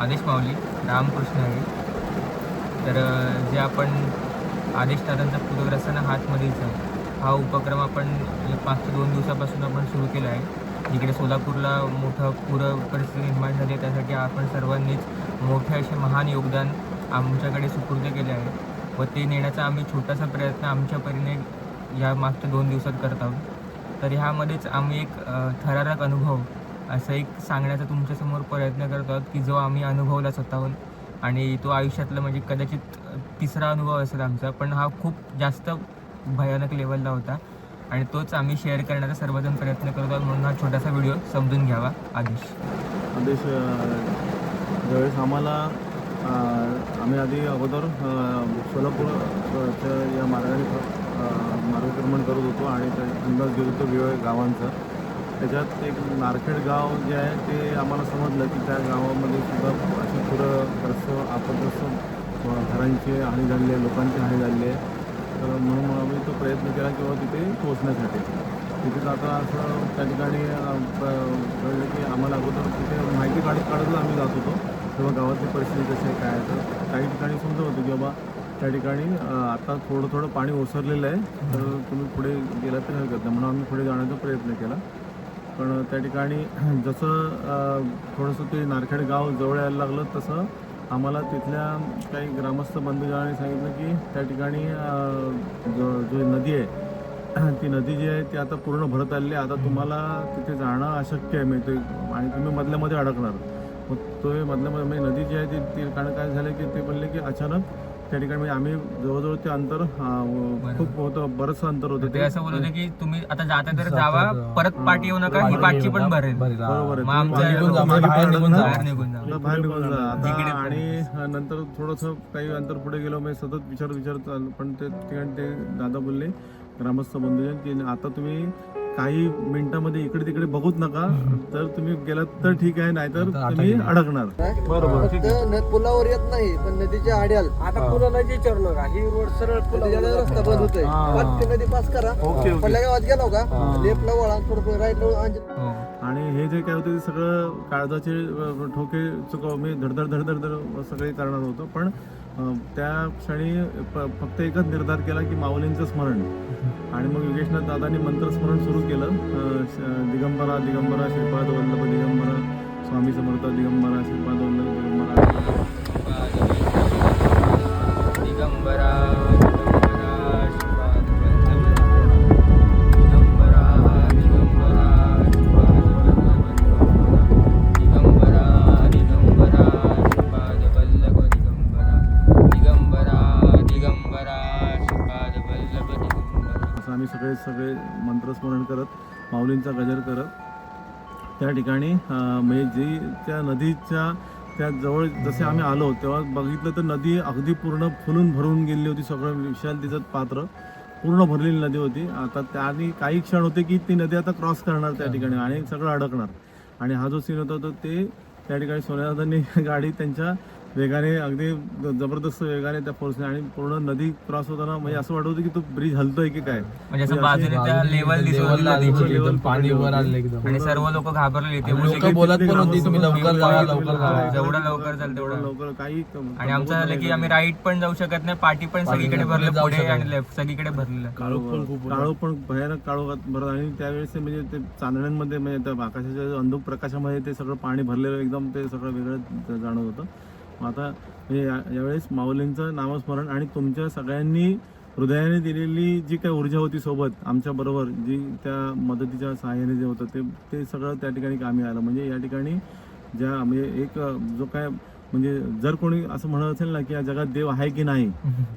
आदेश माऊली रामकृष्ण आहे. तर जे आपण आदेश दादांचा पूरग्रस्तांना हातमध्येच आहे हा उपक्रम आपण पाच ते दोन दिवसापासून आपण सुरू केला आहे. इकडे सोलापूरला मोठं पूर परिस्थिती निर्माण झाली आहे त्यासाठी आपण सर्वांनीच मोठे असे महान योगदान आमच्याकडे सुपूर्द केले आहे व ते नेण्याचा आम्ही छोटासा प्रयत्न आमच्या परीने या मागच्या दोन दिवसात करत आहोत. तर ह्यामध्येच आम्ही एक थरारक अनुभव असं एक सांगण्याचा तुमच्यासमोर प्रयत्न करत आहोत की जो आम्ही अनुभवला स्वतःहून. आणि तो आयुष्यातला म्हणजे कदाचित तिसरा अनुभव असेल आमचा पण हा खूप जास्त भयानक लेवलला होता. आणि तोच आम्ही शेअर करण्याचा सर्वजण प्रयत्न करत आहोत म्हणून हा छोटासा व्हिडिओ समजून घ्यावा आदेश. आदेश ज्यावेळेस आम्हाला आम्ही आधी अगोदर सोलापूरच्या या मार्गाने मार्गक्रमण करत होतो आणि अंदाज घेत होतो वेगवेगळ्या गावांचं त्याच्यात एक नारखेड गाव जे आहे ते आम्हाला समजलं की त्या गावामध्ये सुद्धा अशी थोडं आपदग्रस्त अ, घरांची हानी झालेली आहे लोकांची हानी झालेली आहे. तर म्हणून आम्ही तो प्रयत्न केला किंवा तिथे पोहोचण्यासाठी. तिथे आता असं त्या ठिकाणी कळलं की आम्हाला अगोदर तिथे माहिती काढत काढतच आम्ही जात होतो. तेव्हा गावातली परिस्थिती कशी आहे काय आहे तर काही ठिकाणी समजत होतं की बाबा त्या ठिकाणी आता थोडं थोडं पाणी ओसरलेलं आहे. तर तुम्ही पुढे गेला तर हरकत नाही. म्हणून आम्ही पुढे जाण्याचा प्रयत्न केला. पण त्या ठिकाणी जसं थोडंसं ते नारखेड गाव जवळ यायला लागलं तसं आम्हाला तिथल्या काही ग्रामस्थ बंधुजनाने सांगितलं की त्या ठिकाणी जो जो नदी आहे ती नदी जी आहे ती आता पूर्ण भरत आलेली आहे. आता तुम्हाला तिथे जाणं अशक्य आहे म्हणजे आणि तुम्ही मधल्यामध्ये अडकणार. मग तो मधल्यामध्ये म्हणजे नदी जी आहे ती ती कारण काय झालं की ते बोलले की अचानक त्या ठिकाणी म्हणजे आम्ही जवळजवळ ते अंतर अ, खूप होतं बरंचसं अंतर होतं ते असं बोलत होते की तुम्ही आता जाता तर जावा परत पाठी येऊ नका ही पाठची पण भरेल. बरोबर आहे मग आमच्या तुम्ही निघून जा, मागे बाहेर पण निघून जा, अडकणार. बाहेर निघून जा. आता बाहेर निघून जा. आता जिकडे आणि नंतर थोडंसं काही अंतर पुढे गेलो मी सतत विचार विचार चालू पण ते ठिकाणी ते दादा बोलले ग्रामस्थ बंधूजन की आता तुम्ही काही मिनिटामध्ये इकडे तिकडे बघूच नका. तर तुम्ही गेलात तर ठीक आहे नाहीतर तुम्ही अडकणार. बरोबर ठीक आहे. फक्त न- पुलावर येत नाही पण नदीच्या आड्याल. आता पुन्हा विचारू नका. ही रोड सरळ नदीच्या रस्ता बंद होतोय. हा. ते नदी पास करा. Okay okay. पडल्या गावात गेलो का. लेफ्टला वळा थोडं राईटला हो. आणि हे जे काय होते ते सगळं काळजाचे अ, ठोके चुकव मी धडधड धडधड धड सगळे करणार होतो पण त्या क्षणी प- फक्त एकच निर्धार केला की माऊलींचं स्मरण. आणि मग योगेशनाथ दादांनी मंत्रस्मरण सुरू केलं. श- दिगंबरा दिगंबरा श्रीपाद वल्लभ दिगंबरा स्वामी समर्थ दिगंबरा श्रीपाद वल्लभ दिगंबरा दिगंबरा सगळे मंत्रस्मरण करत माऊलींचा गजर करत. त्या ठिकाणी म्हणजे जी त्या नदीच्या त्या जवळ जसे आम्ही आलो तेव्हा बघितलं तर नदी अगदी पूर्ण फुलून भरून गेलेली होती सगळं विशाल तिचं पात्र. पूर्ण भरलेली नदी होती. आता त्याने काही क्षण होते की ती नदी आता क्रॉस करणार त्या ठिकाणी आणि सगळं अडकणार. आणि हा जो सीन होता तो ते त्या ठिकाणी सोन्यादांनी गाडी त्यांच्या वेगाने अगदी जबरदस्त वेगाने त्या फोर्सने आणि पूर्ण नदी क्रॉस होताना म्हणजे असं वाटत होतं की तो ब्रिज हलतोय की काय? म्हणजे असं बाजूने त्या लेवल दिसत होती. नदीची. लेवल पाणी वर आलं एकदम. आणि सर्व लोक घाबरलेले ते बोलले लोक की बोलत पण होती तुम्ही लवकर जावा लवकर जावा जेवढं लवकर चाल तेवढं तेवढं. लवकर काही आणि आमचं झालं की आम्ही राईट पण जाऊ शकत नाही पाठी पण सगळीकडे भरले पुढे आणि लेफ्ट सगळीकडे भरलेलं. काळोख पण खूप. काळो पण भयानक काळो बरं आणि त्यावेळेस ते म्हणजे ते चांदण्यांमध्ये म्हणजे त्या आकाशाच्या अंधुक प्रकाशामध्ये ते सगळं पाणी भरलेलं एकदम ते सगळं वेगळं जाणवत होतं. आता म्हणजे या- यावेळेस माऊलींचं नामस्मरण आणि तुमच्या सगळ्यांनी हृदयाने दिलेली जी काही ऊर्जा होती सोबत आमच्या बरोबर जी त्या मदतीच्या सहाय्याने जे होतं ते ते सगळं त्या ठिकाणी कामी आलं. म्हणजे या ठिकाणी ज्या म्हणजे एक जो काय म्हणजे जर कोणी असं म्हणत असेल ना की या जगात देव आहे की नाही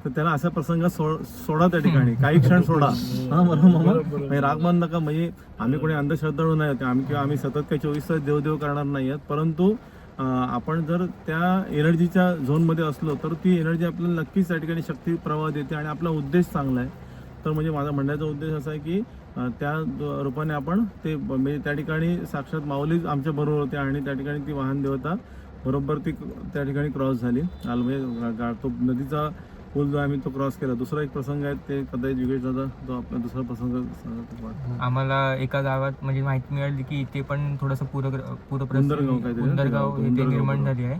तर त्याला असा प्रसंग सो- सोडा त्या ठिकाणी. काही क्षण सोडा. हा बरोबर म्हणजे राग मान नका. म्हणजे आम्ही कोणी अंधश्रद्धाळू नाही. आम्ही किंवा आम्ही सतत काही चोवीस तास देवदेव करणार नाही आहेत. परंतु आपण जर त्या एनर्जीच्या झोनमध्ये असलो तर ती एनर्जी आपल्याला नक्कीच त्या ठिकाणी शक्ती प्रवाह देते आणि आपला उद्देश चांगला आहे. तर म्हणजे माझा म्हणण्याचा उद्देश असा आहे की त्या रूपाने आपण ते म्हणजे त्या ठिकाणी साक्षात माऊलीच आमच्या बरोबर होते आणि त्या ठिकाणी ती वाहन देवता बरोबर ती त्या ठिकाणी क्रॉस झाली. म्हणजे तो नदीचा पूल जो आम्ही तो क्रॉस केला. दुसरा एक प्रसंग आहे ते कदाचित योगेश दादा तो आपला दुसरा प्रसंग सांगा. आम्हाला एका गावात म्हणजे माहिती मिळाली की इथे पण थोडंसं पूर निर्माण झाली आहे.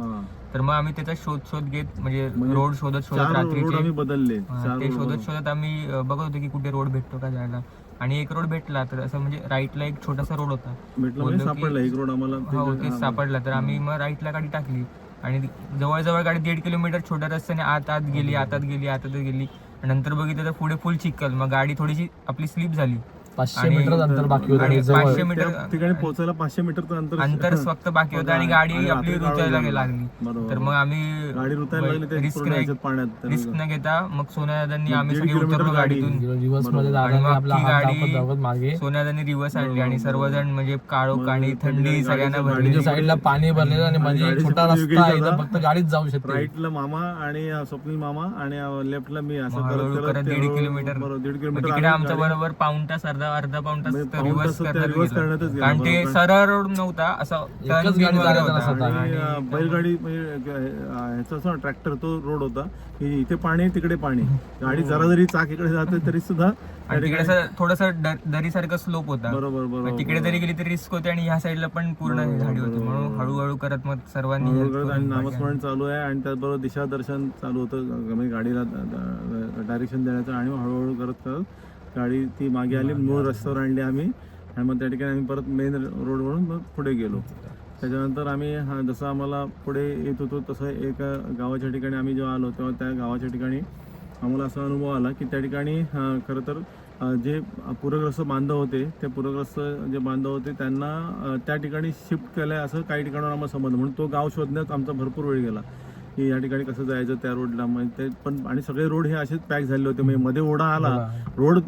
तर मग आम्ही त्याचा शोध शोध घेत म्हणजे म्हणजे रोड शोधत शोधत रात्रीचे बदलले. ते शोधत. शोधत आम्ही बघत होतो की कुठे रोड भेटतो का जायला. आणि एक रोड भेटला तर असं म्हणजे राईटला एक छोटासा रोड होता. म्हणजे सापडला. एक रोड आम्हाला हा, सापडला. तर आम्ही मग राईटला गाडी टाकली. आणि जवळजवळ गाडी दीड किलोमीटर छोट्या रस्त्याने आत आत गेली आतात गेली आतात गेली. नंतर बघितलं तर पुढे फुल चिखल. मग गाडी थोडीशी आपली स्लिप झाली. पाचशे आणि- मीटर अंतर बाकी होतं आणि आणि जवळ. पाचशे त्या मीटर ठिकाणी पोहोचायला पाचशे मीटरचं अंतर अंतर फक्त बाकी होतं आणि गाडी आपली रुचायला गाडी लागली. बरोबर. तर मग आम्ही गाडी रुतायला लागली ते रिस्क पूर्ण ह्याच्यात पाण्यात रिस्क न घेता. मग सोन्यादांनी आम्ही सगळे उतरलो गाडी. गाडीतून. दिवसमध्ये आणि दादाने मग आपला ती हात गाडी- दाखवत मागे. सोन्यादांनी रिव्हर्स आणली आणि. सर्वजण म्हणजे काळोख मग आणि त्या थंडी सगळ्यांना भरली म्हणजे साईडला पाणी भरलेलं आणि एक गाडीचं छोटा रस्ता आहे इथं. फक्त गाडीच जाऊ शकते. राईटला मामा आणि अं, स्वप्नील मामा आणि लेफ्टला मी असं करत हळूहळू करत करत ते दीड हळूहळू- किलोमीटर. बरोबर दीड मग किलोमीटर तिकडे आम्ही आमच्या गाडी- बरोबर पाऊण तास अर्धा अर्धा पाऊण तास म्हणजे तर पाऊण रिव्हर्स तास करण्यात reverse गेला. करण्यातच गेला, कारण ते बरोबर. सरळ रोड नव्हता असं एकच turn गाडी बिन वगैरे चालत होता. नसत आणि आणि अं, बैलगाडी म्हणजे अं, ह्याचा असं ट्रॅक्टर तो रोड होता की इथे पाणी तिकडे पाणी गाडी जरा जरी चाक इकडे जाते तरी सुद्धा आणि तिकडे असं थोडंसं दरी सारखं स्लोप होता बरोबर बरोबर मग तिकडे जरी गेली तरी रिस्क होते आणि ह्या साईडला पण पूर्ण झाडी होती म्हणून. हळूहळू करत मग सर्वांनी हळूहळू help करत आणि करून नामस्मरण चालू आहे आणि त्याचबरोबर दिशादर्शन चालू होतं म्हणजे गाडीला डायरेक्शन देण्याचं आणि मग हळूहळू करत करत गाडी ती मागे आली मूळ रस्त्यावर आणली आम्ही. आणि मग त्या ठिकाणी आम्ही परत मेन रोडवरून मग पुढे गेलो. त्याच्यानंतर आम्ही हा जसं आम्हाला पुढे येत होतो तसं एका गावाच्या ठिकाणी आम्ही जेव्हा आलो तेव्हा त्या गावाच्या ठिकाणी आम्हाला असा अनुभव आला की त्या ठिकाणी खरं तर जे पूरग्रस्त बांधव होते ते पूरग्रस्त जे बांधव होते त्यांना त्या ठिकाणी शिफ्ट केलं आहे असं काही ठिकाणावर आम्हाला समजलं म्हणून तो गाव शोधण्यात आमचा भरपूर वेळ गेला. की या ठिकाणी कसं जायचं त्या रोडला मग ते पण आणि सगळे रोड हे असेच पॅक झाले होते. म्हणजे मध्ये ओढा आला. रोड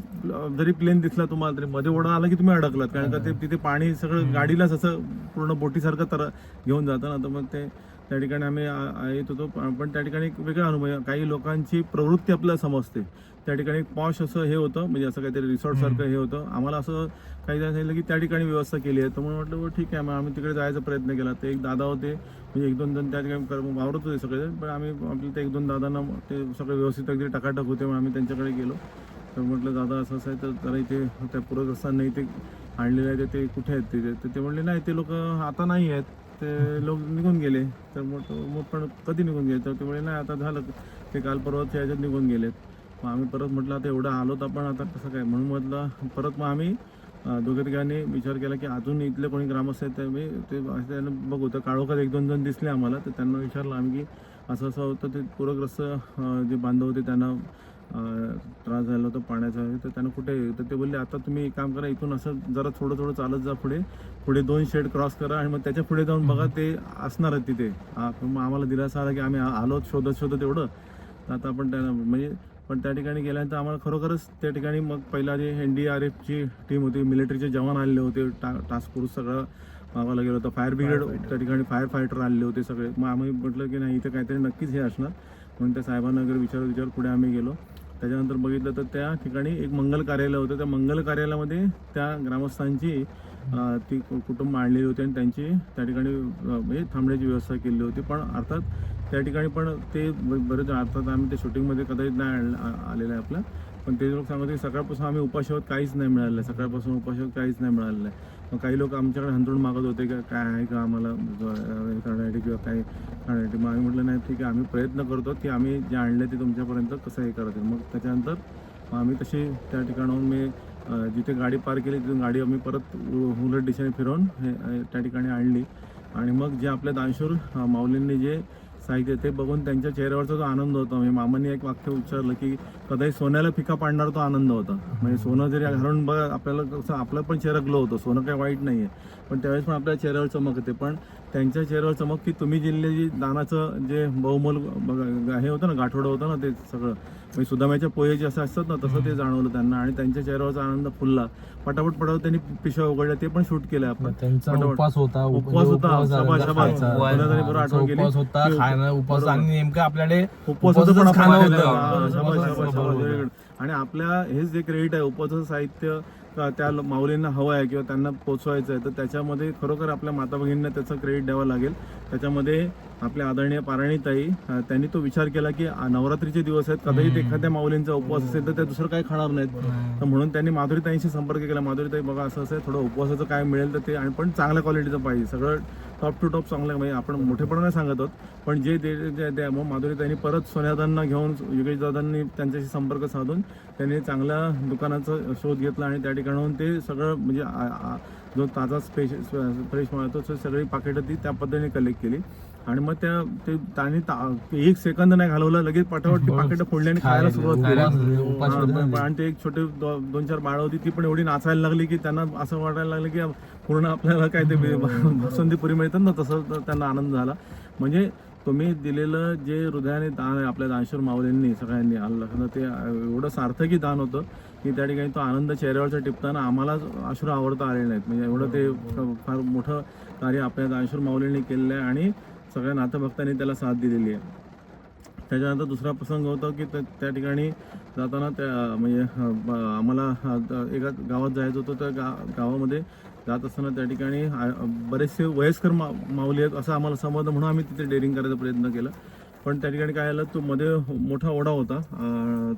जरी प्लेन दिसला तुम्हाला तरी मध्ये ओढा आला की तुम्ही अडकलात. कारण का ते तिथे पाणी सगळं गाडीलाच असं पूर्ण बोटीसारखं तर घेऊन जातं ना. तर मग ते त्या ठिकाणी आम्ही येत होतो. पण त्या ठिकाणी एक वेगळा अनुभव. काही लोकांची प्रवृत्ती आपल्याला समजते. त्या ठिकाणी पॉश असं हे होतं म्हणजे असं काहीतरी रिसॉर्ट सारखं हे होतं. आम्हाला असं काही जण सांगितलं की त्या ठिकाणी व्यवस्था केली आहे. तर म्हणून म्हटलं ठीक आहे मग आम्ही तिकडे जायचा प्रयत्न केला. ते एक दादा होते म्हणजे एक दोन जण त्या ठिकाणी कर- वावरत होते सगळेजण पण आम्ही आपले ते एक दोन दादांना ते सगळे व्यवस्थित अगदी टकाटक होते मग आम्ही त्यांच्याकडे गेलो. तर म्हटलं दादा असं असं आहे तर जरा इथे त्या पूरग्रस्तांना इथे आणलेलं आहे ते कुठे आहेत तिथे? तर ते म्हणले नाही ते लोक आता नाही आहेत ते लोक निघून गेले. तर मग मग पण कधी निघून गेले? तर ते म्हणले नाही आता झालं ते काल परवाच्या ह्याच्यात निघून गेलेत. मग आम्ही परत म्हटलं आता एवढं आलोत आपण आता कसं काय? म्हणून म्हटलं परत मग आम्ही दोघे तिघांनी विचार केला की अजून इथले कोणी ग्रामस्थ आहेत ते मी ते असे त्यांना बघू. तर काळोखात एक दोन जण दिसले आम्हाला तर त्यांना विचारलं आम्ही की असं असं होतं ते पूरग्रस्त जे बांधव होते त्यांना त्रास झाला होता पाण्याचा. तर त्यांना कुठे? तर ते बोलले आता तुम्ही एक काम करा इथून असं जरा थोडं थोडं चालत जा पुढे. पुढे दोन शेड क्रॉस करा आणि मग त्याच्या पुढे जाऊन बघा ते असणार आहेत तिथे. मग आम्हाला दिलासा आला की आम्ही आलो शोधत शोधत एवढं. तर आता आपण त्यांना म्हणजे पण त्या ठिकाणी गेल्यानंतर आम्हाला खरोखरच त्या ठिकाणी मग पहिला जे एन डी आर एफची टीम होती मिलिटरीचे जवान आलेले होते टा टास्क फोर्स सगळं मागायला गेलं होतं. फायर ब्रिगेड त्या ठिकाणी फायर फायटर आलेले होते सगळे. मग आम्ही म्हटलं की नाही इथे काहीतरी नक्कीच हे असणार. म्हणून त्या साहेबांना वगैरे विचार विचार पुढे आम्ही गेलो. त्याच्यानंतर बघितलं तर त्या ठिकाणी एक मंगल कार्यालय होतं. त्या मंगल कार्यालयामध्ये त्या ग्रामस्थांची ती कुटुंब आणलेली होती आणि त्यांची त्या ठिकाणी म्हणजे थांबण्याची व्यवस्था केली होती. पण अर्थात त्या ठिकाणी पण ते ब- बरेच अर्थात आम्ही ते शूटिंगमध्ये कदाचित नाही आण- आलेलं आहे आपलं. पण ते लोक सांगत की सकाळपासून आम्ही उपाशावर काहीच नाही मिळालं आहे. सकाळपासून उपाशावर काहीच नाही मिळालेलं आहे. मग काही लोक आमच्याकडे हंतरून मागत होते का काय आहे का आम्हाला हे करण्यासाठी किंवा काय करण्यासाठी? मग आम्ही म्हटलं नाही ठीक आहे आम्ही प्रयत्न करतो की आम्ही जे आणले ते तुमच्यापर्यंत कसं हे करत मग त्याच्यानंतर आम्ही तशी त्या ठिकाणाहून मी जिथे गाडी पार केली तिथून गाडी आम्ही परत उलट दिशेने फिरवून हे त्या ठिकाणी आणली. आणि मग जे आपल्या दानशूर माऊलींनी जे साहित्य ते बघून त्यांच्या चेहऱ्यावरचा जो आनंद होता. म्हणजे मामांनी एक वाक्य उच्चारलं की कदाचित सोन्याला फिका पाडणार तो आनंद होता. म्हणजे सोनं जरी घालून बघा आपल्याला कसं आपलं पण चेहरा ग्लो होतो. सोनं काही वाईट नाही आहे पण त्यावेळेस पण आपल्या चेहऱ्यावर चमक येते. पण त्यांच्या चेहऱ्यावर चमक की तुम्ही दिलेली दानाचं जे बहुमोल हे होतं ना गाठोडं होतं ना ते सगळं म्हणजे सुदाम्याच्या पोहे जे असं असतात ना तसं ते जाणवलं त्यांना आणि त्यांच्या चेहऱ्यावरचा आनंद फुलला पटापट पटापट त्यांनी पिशव्या उघडल्या ते पण शूट केलं आपण त्यांचा. उपवास होता उप- उपवास होता, उपवास शाबास, झाला, शाबास. खायचा. उपवास. तुला तरी बरं हा, आठवण गेली. उपवास होता खाणं उपवास. आणि नेमकं आपल्याकडे उपवास होतं पण आपण. होतं. आणि आपल्या हेच जे क्रेडिट आहे उपवासाचं साहित्य त्या लो- माऊलींना हवं आहे किंवा त्यांना पोचवायचं आहे तर त्याच्यामध्ये खरोखर आपल्या माता भगिनींना त्याचं क्रेडिट द्यावं लागेल. त्याच्यामध्ये आपल्या आदरणीय पारायणीताई अ, त्यांनी तो विचार केला की नवरात्रीचे दिवस आहेत कदाचित एखाद्या माऊलींचा उपवास असेल तर त्या दुसरं काही खाणार नाहीत. तर म्हणून त्यांनी माधुरीताईंशी संपर्क केला. माधुरीताई बघा असं असं आहे, थोडं उपवासाचं काय मिळेल तर ते आणि पण चांगल्या क्वालिटीचं पाहिजे. सगळं टॉप टू टॉप चांगलं म्हणजे आपण मोठेपणाने सांगत आहोत पण जे द्या मग माधुरीताईंनी परत सोन्यादांना घेऊन योगेश दादांनी त्यांच्याशी संपर्क साधून त्यांनी चांगल्या दुकानाचा शोध घेतला आणि त्या ठिकाणाहून ते सगळं म्हणजे जो ताजा स्पेश फ्रेश मिळतो तो सगळी पाकिटं ती त्या पद्धतीने कलेक्ट केली. आणि मग त्या ते त्यांनी ता- एक सेकंद नाही घालवला लगेच पाठावर ती पाकिटं फोडली आणि खायला सुरुवात केली. हा, होते ते. आणि ते एक छोटे दोन चार बाळ होती ती पण एवढी नाचायला लागली की त्यांना असं वाटायला लागलं की पूर्ण आपल्याला काय ते बसंती पुरी मिळतात ना तसं तर त्यांना आनंद झाला. म्हणजे तुम्ही दिलेलं जे हृदयाने दान आहे आपल्या दानशूर माऊलींनी सगळ्यांनी आलं ते एवढं सार्थकी दान होतं. की त्या ठिकाणी तो आनंद चेहऱ्यावरचा टिपताना आम्हाला अश्रू आवडता आले नाहीत. म्हणजे एवढं ते फार मोठं कार्य आपल्या दानशूर माऊलींनी केलेलं आहे आणि सगळ्या नातभक्तांनी त्याला साथ दिलेली आहे. त्याच्यानंतर दुसरा प्रसंग होता की त्या त्या ठिकाणी जाताना त्या म्हणजे आम्हाला एका गावात जायचं होतं. त्या गा गावामध्ये जात असताना त्या ठिकाणी बरेचसे वयस्कर मा माऊली आहेत असं आम्हाला समजलं म्हणून आम्ही तिथे डेअरिंग करायचा प्रयत्न केला. पण त्या ठिकाणी काय झालं तो मध्ये मोठा ओढा होता.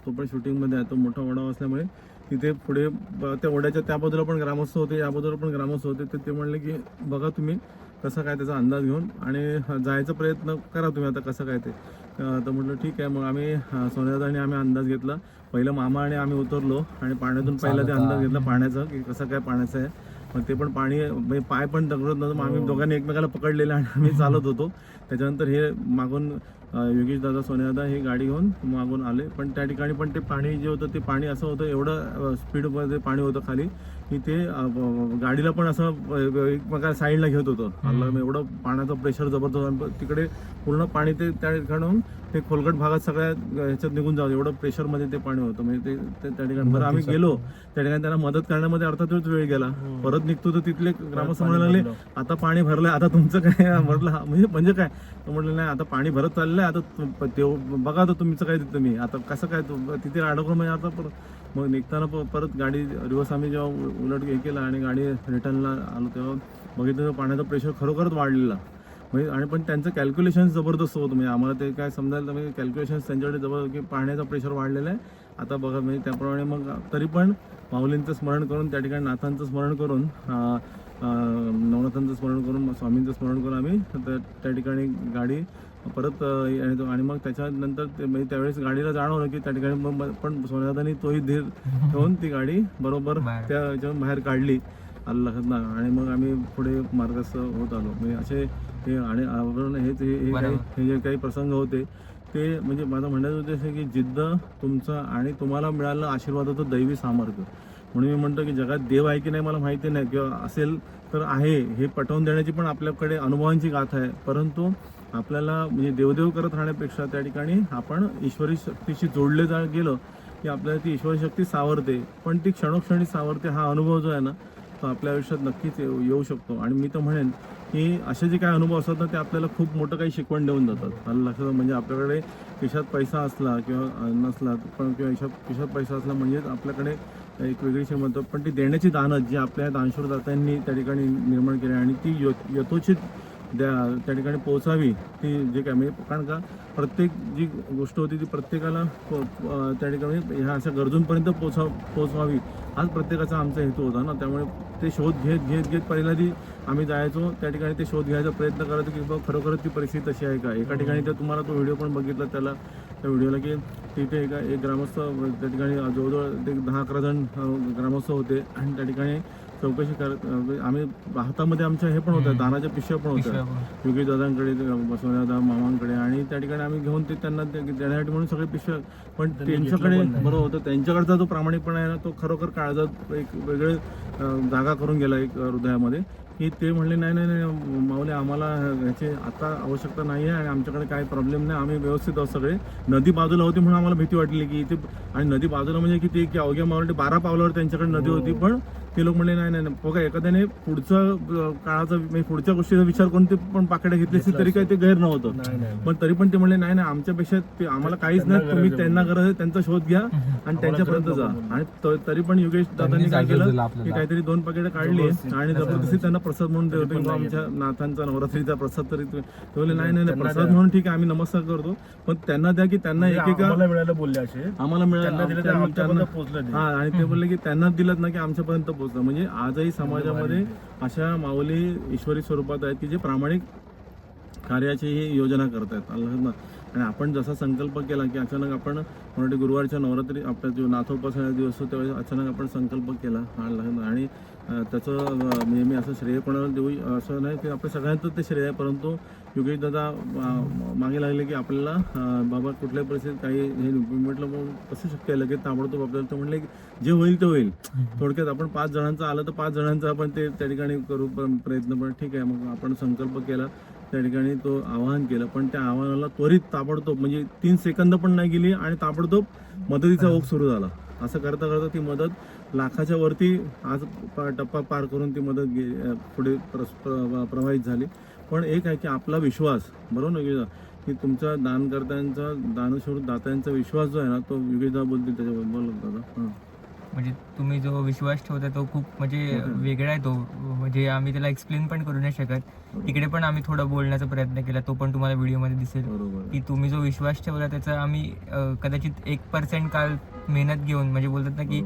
तो पण शूटिंगमध्ये आहे. तो मोठा ओढा असल्यामुळे तिथे पुढे त्या ओढ्याच्या त्या बाजूला पण ग्रामस्थ होते या बाजूला पण ग्रामस्थ होते. तर ते म्हणले की बघा तुम्ही कसं काय त्याचा अंदाज घेऊन आणि जायचा प्रयत्न करा तुम्ही आता कसं काय ते. तर म्हटलं ठीक आहे. मग आम्ही सोन्यादाने आम्ही अंदाज घेतला. पहिलं मामा आणि आम्ही उतरलो आणि पाण्यातून पहिला ते अंदाज घेतला पाण्याचा की कसं काय पाण्याचं आहे. मग ते पण पाणी म्हणजे पाय पण दगडत नव्हतं. मग आम्ही दोघांनी एकमेकाला पकडलेलं आणि आम्ही चालत होतो. त्याच्यानंतर हे मागून योगेश दादा सोन्यादा ही गाडी घेऊन मागून आले. पण त्या ठिकाणी पण ते पाणी जे होतं ते पाणी असं होतं एवढं स्पीडमध्ये पाणी होतं खाली की ते गाडीला पण असं अ, एकमेका साईडला घेत होतं. एवढं पाण्याचं प्रेशर जबरदस्त तिकडे पूर्ण पाणी ते त्या ठिकाणाहून ते खोलगट भागात सगळ्या ह्याच्यात निघून जावं एवढं प्रेशरमध्ये ते पाणी होतं. म्हणजे ते त्या ठिकाणी. बरं आम्ही गेलो. त्या ठिकाणी त्यांना मदत करण्यामध्ये अर्थातच वेळ गेला. परत निघतो तर तिथले ग्रामस्थ म्हणायला लागले आता पाणी भरलंय आता तुमचं काय म्हटलं म्हणजे म्हणजे काय? म्हटलं नाही आता पाणी भरत चाललंय आता ते बघा आता तुमचं काय तिथं मी. आता कसं काय तिथे अडकलो म्हणजे आता परत मग निघताना प- परत गाडी रिव्हर्स आम्ही जेव्हा उलट हे केलं आणि गाडी रिटर्नला आलो तेव्हा बघितलं पाण्याचा प्रेशर खरोखरच वाढलेला. म्हणजे आणि पण त्यांचं कॅल्क्युलेशन जबरदस्त होतं. म्हणजे आम्हाला ते काय समजायला तर म्हणजे कॅल्क्युलेशन त्यांच्याकडे जबर की पाण्याचा प्रेशर वाढलेला आहे. आता बघा म्हणजे त्याप्रमाणे मग तरी पण माऊलींचं स्मरण करून त्या ठिकाणी नाथांचं स्मरण करून नवनाथांचं स्मरण करून स्वामींचं स्मरण करून आम्ही त्या ठिकाणी गाडी परत आणि मग त्याच्यानंतर ते म्हणजे त्यावेळेस गाडीला जाणवलं की त्या ठिकाणी मग पण सोन्यादानी तोही धीर ठेवून ती गाडी बरोबर. त्या बाहेर काढली. आलं लक्षात ना. आणि मग आम्ही पुढे मार्गस्थ होत आलो. म्हणजे असे हे आणि आवरण हे हे जे काही प्रसंग होते ते म्हणजे माझं म्हणण्याचं उद्देश की जिद्द तुमचं आणि तुम्हाला मिळालं आशीर्वादाचं दैवी सामर्थ्य. म्हणून मी म्हणतो की जगात देव आहे की नाही मला माहिती नाही. किंवा असेल तर आहे हे पटवून देण्याची पण आपल्याकडे अनुभवांची गाथा आहे. परंतु आपल्याला म्हणजे देवदेव करत राहण्यापेक्षा त्या ठिकाणी आपण ईश्वरी शक्तीशी जोडले जा गेलं की आपल्याला ती ईश्वरी शक्ती सावरते. पण ती क्षणोक्षणी सावरते हा अनुभव जो आहे ना तो आपल्या आयुष्यात नक्कीच येऊ येऊ शकतो. आणि मी तर म्हणेन की असे जे काही अनुभव असतात ना ते आपल्याला खूप मोठं काही शिकवण देऊन जातात. आलं लक्षात म्हणजे आपल्याकडे खिशात पैसा असला किंवा नसला पण किंवा खिशात खिशात पैसा असला म्हणजेच आपल्याकडे एक वेगळी श्रीमंत पण ती देण्याची दानं जी आपल्या दानशूर दात्यांनी त्या ठिकाणी निर्माण केली आणि ती यो यथोचित द्या त्या ठिकाणी पोहोचावी ती जे काय म्हणजे कारण का प्रत्येक जी गोष्ट होती ती प्रत्येकाला त्या ठिकाणी ह्या अशा गरजूंपर्यंत पोचा पोचवावी हाच प्रत्येकाचा आमचा हेतू होता ना. त्यामुळे ते शोध घेत घेत घेत पहिल्यांदा आम्ही जायचो त्या ठिकाणी ते शोध घ्यायचा प्रयत्न करायचो की बाबा खरोखरच ती परिस्थिती तशी आहे का? एका ठिकाणी तर तुम्हाला तो व्हिडिओ पण बघितला त्याला त्या व्हिडिओला की तिथे एका एक ग्रामस्थ त्या ठिकाणी जवळजवळ ते दहा अकरा जण ग्रामस्थ होते. आणि त्या ठिकाणी चौकशी करत अं, आम्ही हातामध्ये आमच्या हे पण होत्या दानाच्या पिशव्या पण होत्या. योगी दादांकडे सोन्यादा मामांकडे आणि त्या ठिकाणी आम्ही घेऊन ते त्यांना देण्यासाठी म्हणून सगळे पिशव्या पण त्यांच्याकडे बरोबर होतं. त्यांच्याकडचा जो प्रामाणिकपणा आहे ना तो खरोखर काळजात एक वेगळे जागा करून गेला एक हृदयामध्ये. की ते म्हणले नाही नाही नाही माऊली आम्हाला ह्याची आता आवश्यकता नाही आहे आणि आमच्याकडे काही प्रॉब्लेम नाही. आम्ही व्यवस्थित आहोत सगळे. नदी बाजूला होती म्हणून आम्हाला भीती वाटली की इथे आणि नदी बाजूला म्हणजे किती की अवघ्या मावळे बारा पावलावर त्यांच्याकडे नदी होती. पण ते लोक म्हणले नाही नाही बघा एखाद्याने पुढचा काळाचा म्हणजे पुढच्या गोष्टीचा विचार कोणते पण पाकिटं घेतली असतील तरी काही ते गैर नव्हतं. पण तरी पण ते म्हणले नाही नाही आमच्यापेक्षा ते आम्हाला काहीच नाही तुम्ही त्यांना गरज आहे त्यांचा शोध घ्या आणि त्यांच्यापर्यंत जा. आणि तरी पण योगेश दादांनी काय केलं की. काहीतरी दोन पाकिटं काढली आणि जबरदस्ती त्यांना प्रसाद म्हणून नाही. आमच्या नाथांचा नवरात्रीचा प्रसाद तरी बोलले नाही नाही नाही प्रसाद म्हणून ठीक आहे आम्ही नमस्कार करतो पण त्यांना द्या की त्यांना म्हणजे एकेका आम्हाला मिळायला बोलले असे. आम्हाला मिळालं त्यांना. हा आणि ते बोलले की त्यांना दिलं ना की आमच्यापर्यंत पोहोचलं म्हणजे आजही समाजामध्ये अशा माऊली ईश्वरी स्वरूपात आहेत की जे प्रामाणिक कार्याची ही योजना करतायत अल्लाह आणि आपण जसा संकल्प केला की अचानक आपण मराठी गुरुवारच्या नवरात्री आपला जो नाथोपासना दिवस असतो त्यावेळेस अचानक आपण संकल्प केला. अल्लाह आणि त्याचं नेहमी म्हणजे मी असं श्रेय देऊ असं नाही की आपल्या सगळ्यांचं ते श्रेय आहे परंतु योगेश दादा मागे लागले की आपल्याला बाबा कुठल्याही परिस्थितीत काही हे म्हटलं मग कसं शक्य आहे लगेच ताबडतोब आपल्याला तर म्हणले की जे होईल ते होईल. थोडक्यात आपण पाच जणांचं आलं तर पाच जणांचं आपण ते त्या ठिकाणी करू प्रयत्न पण ठीक आहे मग आपण संकल्प केला. त्या ठिकाणी तो आवाहन केलं पण त्या आव्हानाला त्वरित ताबडतोब म्हणजे तीन सेकंद पण नाही गेली आणि ताबडतोब मदतीचा ओघ सुरू झाला. असं करता करता ती मदत लाखाच्या वरती आज टप्पा पार करून ती मदत गे पुढे प्रस- प्र- प्रवाहित झाली. पण एक आहे की आपला विश्वास बरोबर ना योगेशदा की तुमचा दानकर्त्यांचा दानस्वरूप दात्यांचा विश्वास जो आहे ना तो योगेशदा बोलतील त्याच्याबद्दल बोलत दादा. हां. म्हणजे तुम्ही जो विश्वास ठेवता तो खूप म्हणजे वेगळा आहे तो. म्हणजे आम्ही त्याला एक्सप्लेन पण करू नाही शकत. तिकडे पण आम्ही थोडं बोलण्याचा प्रयत्न केला तो पण तुम्हाला व्हिडिओमध्ये दिसेल. की तुम्ही जो विश्वास ठेवला त्याचा आम्ही कदाचित एक पर्सेंट काल मेहनत घेऊन म्हणजे बोलतात ना की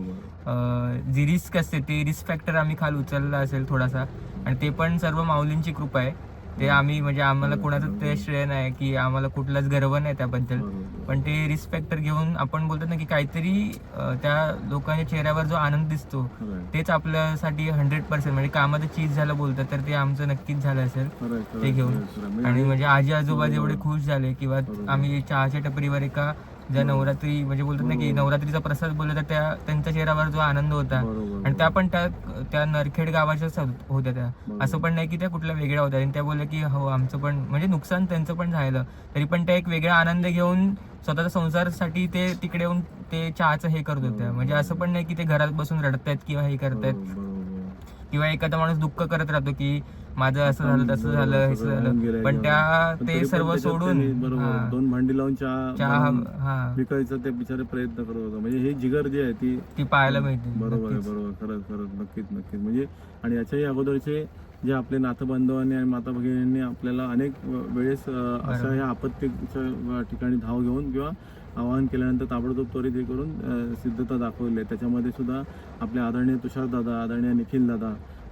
जी रिस्क असते ते रिस्क फॅक्टर आम्ही खाल उचलला असेल थोडासा. आणि ते पण सर्व माऊलींची कृपा आहे. ते आम्ही म्हणजे आम्हाला कोणाचं ते श्रेय नाही की आम्हाला कुठलाच गर्व नाही त्याबद्दल. पण ते रिस्क फॅक्टर घेऊन आपण बोलतात ना की काहीतरी त्या लोकांच्या चेहऱ्यावर जो आनंद दिसतो. तेच आपल्यासाठी हंड्रेड पर्सेंट म्हणजे कामाचं चीज झालं बोलतात तर ते आमचं नक्कीच झालं असेल ते घेऊन आणि म्हणजे आजी आजोबा जेवढे खुश झाले किंवा. आम्ही चहाच्या टपरीवर एका ज्या नवरात्री म्हणजे बोलतात ना की बरोबर. नवरात्रीचा प्रसाद बोलला तर त्या त्यांच्या चेहऱ्यावर जो आनंद होता बरोबर. आणि त्या पण त्या त्या नरखेड गावाच्याच होत- होत्या त्या बरोबर. असं पण नाही की त्या कुठल्या वेगळ्या होत्या आणि त्या बोलल्या की हो आमचं पण म्हणजे नुकसान त्यांचं पण झालं तरी पण त्या एक वेगळा आनंद घेऊन स्वतःच्या संसारासाठी ते तिकडे येऊन ते चहाचं हे करत होत्या म्हणजे असं पण नाही की ते घरात बसून रडतायत किंवा हे करतायत बरोबर, बरोबर. किंवा एखादा माणूस दुःख करत राहतो की माझं असं झालं तसं झालं हे झालं. पण. त्या ते सर्व सोडून दोन भांडी लावून चहा हा. विकायचा ते बिचारे प्रयत्न करत होता. म्हणजे हे जिगर जे आहे ती ती पाहायला मिळते बरोबर आहे. बरोबर. खरंच खरंच. नक्कीच नक्कीच. म्हणजे आणि याच्याही अगोदरचे जे आपले नातबांधवांनी आणि माता भगिनींनी आपल्याला अनेक वेळेस अशा या आपत्तीच्या ठिकाणी धाव घेऊन किंवा आवाहन केल्यानंतर ताबडतोब त्वरित हे करून सिद्धता दाखवली आहे. त्याच्यामध्ये सुद्धा आपले आदरणीय तुषार दादा आदरणीय निखिल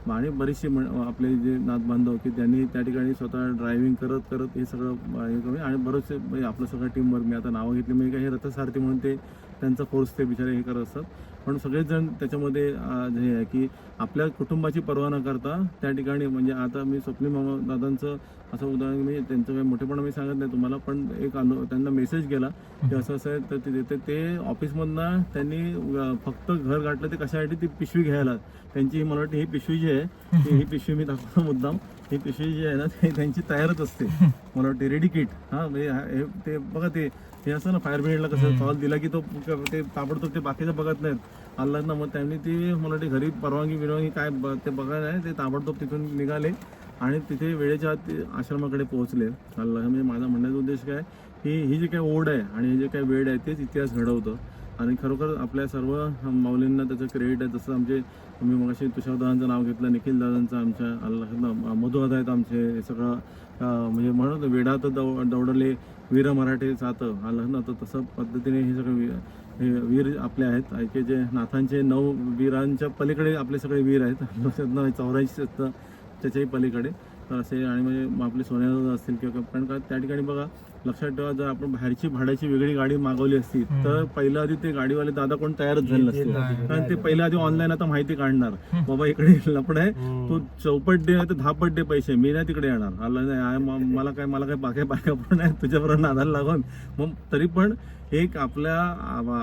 आणि बरेचसे म्हण- आपले जे नातबांधव की त्यांनी त्या ठिकाणी स्वतः ड्रायव्हिंग करत करत हे सगळं हे करून आणि बरेचसे म्हणजे आपलं सगळं टीमवर्क मी आता नावं घेतली म्हणजे काही रथसारथी म्हणून ते त्यांचा कोर्स ते बिचारे हे करत असतात. पण सगळेच जण त्याच्यामध्ये हे आहे की आपल्या कुटुंबाची पर्वा न करता त्या ठिकाणी म्हणजे आता मी स्वप्नी मामा दादांचं असं उदाहरण मी त्यांचं काही मोठेपणा मी सांगत नाही तुम्हाला पण एक अनु त्यांना मेसेज गेला की असं असं आहे तर ते देते ते ऑफिसमधनं त्यांनी फक्त घर गाठलं ते कशासाठी ती पिशवी घ्यायला. त्यांची मला वाटतं ही पिशवी जी आहे ती- ही पिशवी मी दाखवतो मुद्दाम ही पिशवी जी आहे ना ती त्यांची तयारच असते. मला वाटते रेडी किट हां म्हणजे हा- हे ते बघा ते हे असं ना फायर ब्रिगेडला कसं कॉल दिला की तो ते ताबडतोब ते बाकीचं बघत नाहीत. आल्लाद ना मग त्यांनी ती मला वाटते घरी परवानगी बिरवानगी काय ते बघायला नाही ते ताबडतोब तिथून निघाले आणि तिथे वेळेच्या आत ते आश्रमाकडे पोहोचले. अल्लाह म्हणजे माझा म्हणण्याचा उद्देश काय की ही जी काही ओढ आहे आणि हे जे काही वेळ आहे तेच इतिहास घडवतं. आणि खरोखर आपल्या सर्व माऊलींना त्याचं क्रेडिट आहे. जसं आमचे मी मगाशी तुषारदादांचं नाव घेतलं निखिल दादांचं आमच्या अल्लाह मधुआदा आहेत आमचे हे सगळं म्हणजे म्हणत वेडात दौ दौडले वीर मराठे जातं आलं ना तर तसं पद्धतीने हे सगळे हे वीर आपले आहेत. ऐके जे नाथांचे नऊ वीरांच्या पलीकडे आपले सगळे वीर आहेत. चौऱ्याऐंशी त्याच्याही पलीकडे. तर असे आणि म्हणजे आपले सोन्या असतील किंवा कारण का त्या ठिकाणी बघा लक्षात ठेवा जर आपण बाहेरची भाड्याची वेगळी गाडी मागवली असती तर पहिल्या आधी ते गाडीवाले दादा कोण तयारच झाले नसते. कारण ते पहिल्या आधी ऑनलाईन आता माहिती काढणार. बाबा इकडे लपड आहे. तू चौपट नाही तर दहापट दे पैसे. मी नाही तिकडे येणार. आला नाही मला काय मला काय बाकी बाकी पण नाही. तुझ्याबरोबर नादाला लागून. मग तरी पण एक आपल्या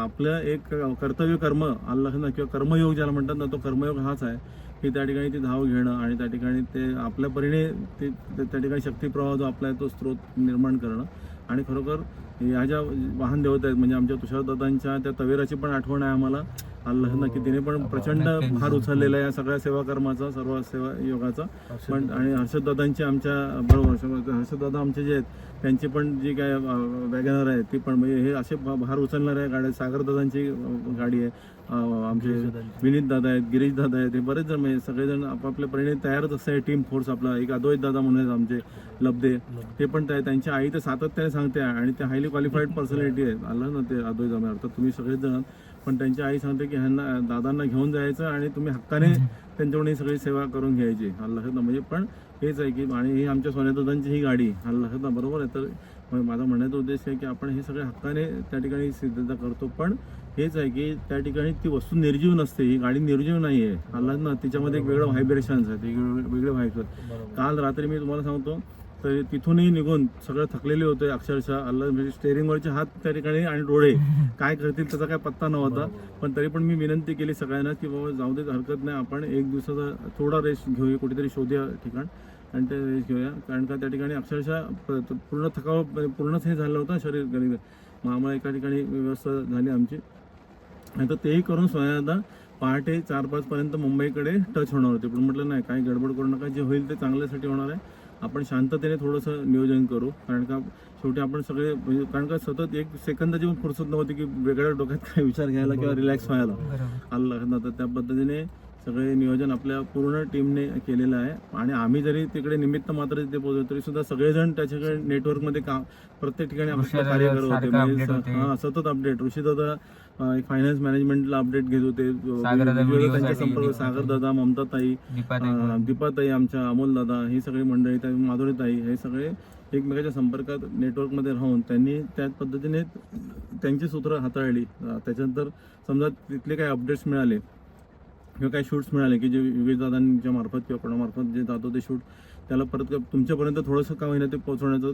आपलं एक कर्तव्य कर्म अल्लाह ना किंवा कर्मयोग ज्याला म्हणतात ना तो कर्मयोग हाच आहे. की त्या ठिकाणी ती धाव घेणं आणि त्या ठिकाणी ते आपल्या परीने ते त्या ठिकाणी शक्तिप्रवाह जो आपला आहे तो स्रोत निर्माण करणं. आणि खरोखर ह्या ज्या वाहन देवत आहेत म्हणजे आमच्या तुषारदादांच्या त्या तवेराची पण आठवण आहे आम्हाला. अल्लाह नक्की तिने पण प्रचंड भार उचललेला आहे या सगळ्या सेवा कर्माचा सर्व सेवा योगाचा. पण आणि हर्षददादांची आमच्या बरोबर हर्षददादा आमचे जे आहेत त्यांची पण जी काय वॅगनर आहे ती पण म्हणजे हे असे भार उचलणाऱ्या गाड्या सागरदादांची गाडी आहे. आमचे विनीत दादा आहेत गिरीश दादा आहेत हे बरेच जण म्हणजे सगळेजण आपापल्या परीने तयारच असं आहे टीम फोर्स आपला एक अद्वैत दादा म्हणून आहेत आमचे लब्धे. ते पण त्या त्यांची आई तर सातत्याने सांगते आणि ते हायली क्वालिफाईड पर्सनॅलिटी आहेत. आलं ना ते अद्वैत दादा अर्थात तुम्ही सगळेच जण पण त्यांची आई सांगते की ह्यांना दादांना घेऊन जायचं आणि तुम्ही हक्काने त्यांच्याकडून ही सगळी सेवा करून घ्यायची. अल्लाह म्हणजे पण हेच आहे की आणि ही आमच्या सोन्यादादांची ही गाडी. अल्लाह बरोबर आहे. तर मग माझा म्हणण्याचा उद्देश आहे की आपण हे सगळे हक्काने त्या ठिकाणी सिद्धता करतो पण हेच आहे की त्या ठिकाणी ती वस्तू निर्जीव नसते ही गाडी निर्जीव नाही आहे. अल्लाह ना तिच्यामध्ये एक वेगळं व्हायब्रेशन्स आहेत वेगळे वेगळे व्हायब्रेशन काल रात्री मी तुम्हाला सांगतो तर तिथूनही निघून सगळं थकलेले होते अक्षरशः. अल्ला म्हणजे स्टेअरिंगवरचे हात त्या ठिकाणी आणि डोळे काय करतील त्याचा काय पत्ता नव्हता. पण तरी पण मी विनंती केली सगळ्यांना की बाबा जाऊ देत हरकत नाही आपण एक दिवसाचा थोडा रेस्ट घेऊया कुठेतरी शोधूया ठिकाण. आणि ते घेऊया. कारण का त्या ठिकाणी अक्षरशः पूर्ण थकाव पूर्णच हे झालं होतं शरीर गणित मग आम्हाला एका ठिकाणी व्यवस्था झाली आमची. आणि तर तेही करून सोयादा पहाटे चार पाच पर्यंत मुंबईकडे टच होणार होते. पण म्हटलं नाही काही गडबड करू नका. जे होईल ते चांगल्यासाठी होणार आहे. आपण शांततेने थोडंसं नियोजन करू. कारण का शेवटी आपण सगळे म्हणजे कारण का सतत एक सेकंदाची पण फुरसत नव्हती की वेगळ्या डोक्यात काय विचार घ्यायला किंवा रिलॅक्स व्हायला. बरोबर. अल्लाह तर त्या पद्धतीने सगळे नियोजन आपल्या पूर्ण टीमने केलेलं आहे. आणि आम्ही जरी तिकडे निमित्त मात्र तिथे पोहोचलो तरी सुद्धा सगळेजण त्याच्याकडे नेटवर्कमध्ये काम प्रत्येक ठिकाणी आपलं ऋषी कार्य करत होते. म्हणजे हा, सतत अपडेट ऋषी दादा अं, एक फायनान्स मॅनेजमेंटला अपडेट घेत होते. video त्यांच्या संपर्क सागर दादा ममता ताई दीपाताई आमच्या अमोल दादा ही सगळी मंडळी त्या माधुरी ताई हे सगळे एकमेकाच्या संपर्कात नेटवर्कमध्ये राहून त्यांनी त्याच पद्धतीने त्यांची सूत्र हाताळली. त्याच्यानंतर समजा तिथले काही अपडेट्स मिळाले. किंवा काही शूट्स मिळाले की जे योगेश दादांच्या मार्फत किंवा कोणामार्फत जे जातो ते शूट त्याला परत तुमच्यापर्यंत थोडंसं का होईना ते पोहोचवण्याचं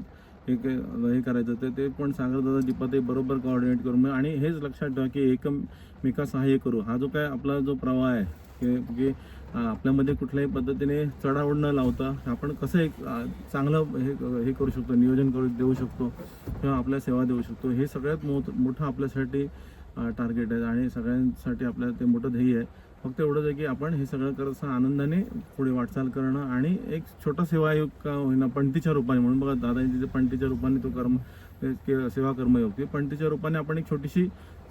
एक हे करायचं. ते ते पण सागर दादा दीपाताई बरोबर कोऑर्डिनेट करू म्हणजे आणि हेच लक्षात ठेवा की एकमेका सहाय्य करू? हा जो काय आपला जो प्रवाह आहे की आपल्यामध्ये कुठल्याही पद्धतीने चढावड न लावता आपण कसं एक चांगलं हे हे करू शकतो नियोजन करू देऊ शकतो किंवा आपल्या सेवा देऊ शकतो हे सगळ्यात मोठ मोठं आपल्यासाठी टार्गेट आहे आणि सगळ्यांसाठी आपल्या ते मोठं ध्येय आहे. फक्त एवढंच आहे की आपण हे सगळं करत असताना आनंदाने पुढे वाटचाल करणं आणि एक छोटा सेवायोग का होईना पणतीच्या रूपाने. म्हणून बघा दादांची जे पणतीच्या रूपाने तो कर्म सेवा कर्मयोग ते पणतीच्या रूपाने आपण एक छोटीशी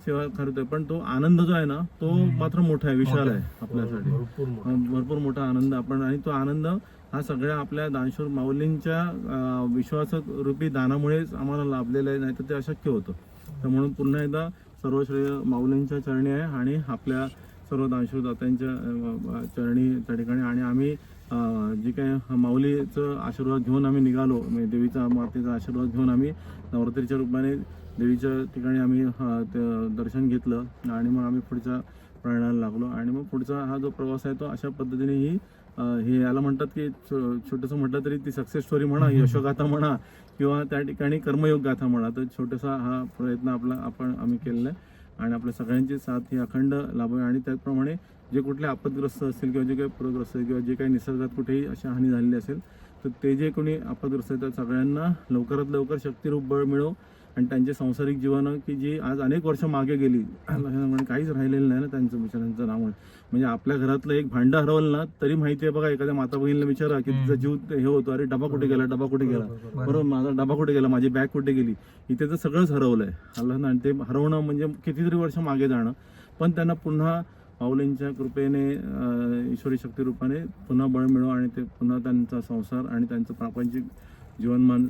सेवा करतोय पण तो आनंद जो आहे ना तो मात्र मोठा आहे विशाल आहे आपल्यासाठी. भरपूर मोठं. अं, भरपूर मोठा आनंद आपण आणि तो आनंद हा सगळ्या आपल्या दानशूर माऊलींच्या अं, विश्वास रूपी दानामुळेच आम्हाला लाभलेला आहे नाही तर ते अशक्य होतं. तर म्हणून पुन्हा एकदा सर्व श्रेय माऊलींच्या चरणी आहे आणि आपल्या सर्व दानशूर दात्यांच्या अं, चरणी त्या ठिकाणी. आणि आम्ही जे काही माऊलीचं आशीर्वाद घेऊन आम्ही निघालो म्हणजे देवीचा मातेचा आशीर्वाद घेऊन आम्ही नवरात्रीच्या रूपाने देवीच्या ठिकाणी आम्ही दर्शन घेतलं. आणि मग आम्ही पुढच्या प्रयाणाला लागलो. आणि मग पुढचा हा जो प्रवास आहे तो अशा पद्धतीने ही हे याला म्हणतात की छोटंसं म्हटलं तरी ती सक्सेस स्टोरी म्हणा यशोगाथा म्हणा किंवा त्या ठिकाणी कर्मयोग गाथा म्हणा. तर छोटासा हा प्रयत्न आपला आपण आम्ही केलेला आहे. आणि आपल्या सगळ्यांची साथ ही अखंड लाभावी आणि त्याचप्रमाणे जे कुठले आपदग्रस्त असतील किंवा जे काही पूरग्रस्त किंवा जे काही निसर्गात कुठेही अशी हानी झालेली असेल तर ते जे कोणी आपदग्रस्त आहेत त्या सगळ्यांना लवकरात लवकर शक्तिरूप बळ मिळो. आणि त्यांचे सांसारिक जीवन की जी आज अनेक वर्ष मागे गेली म्हणजे काहीच राहिलेलं नाही ना त्यांचं बिचाऱ्यांचं नाव. म्हणजे आपल्या घरातलं एक भांडं हरवलं ना तरी माहिती आहे बघा एखाद्या माता बहिणीला विचारा की तिचा जीव हे होतो अरे डबा कुठे गेला डबा कुठे गेला. बरोबर माझा डबा कुठे गेला माझी बॅग कुठे गेली. इथे तर सगळंच हरवलंय. आलं ना आणि ते हरवणं म्हणजे कितीतरी वर्ष मागे जाणं. पण त्यांना पुन्हा माऊलींच्या कृपेने ईश्वरी शक्ती रूपाने पुन्हा बळ मिळो आणि ते पुन्हा त्यांचा संसार आणि त्यांचं प्रापंचिक जीवनमान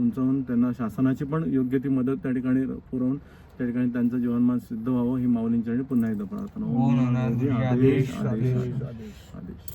उंचावून त्यांना शासनाची पण योग्य ती मदत त्या ठिकाणी पुरवून त्या ठिकाणी त्यांचं जीवनमान सिद्ध व्हावं ही माऊलींच्या पुन्हा एकदा प्रार्थना आदेश.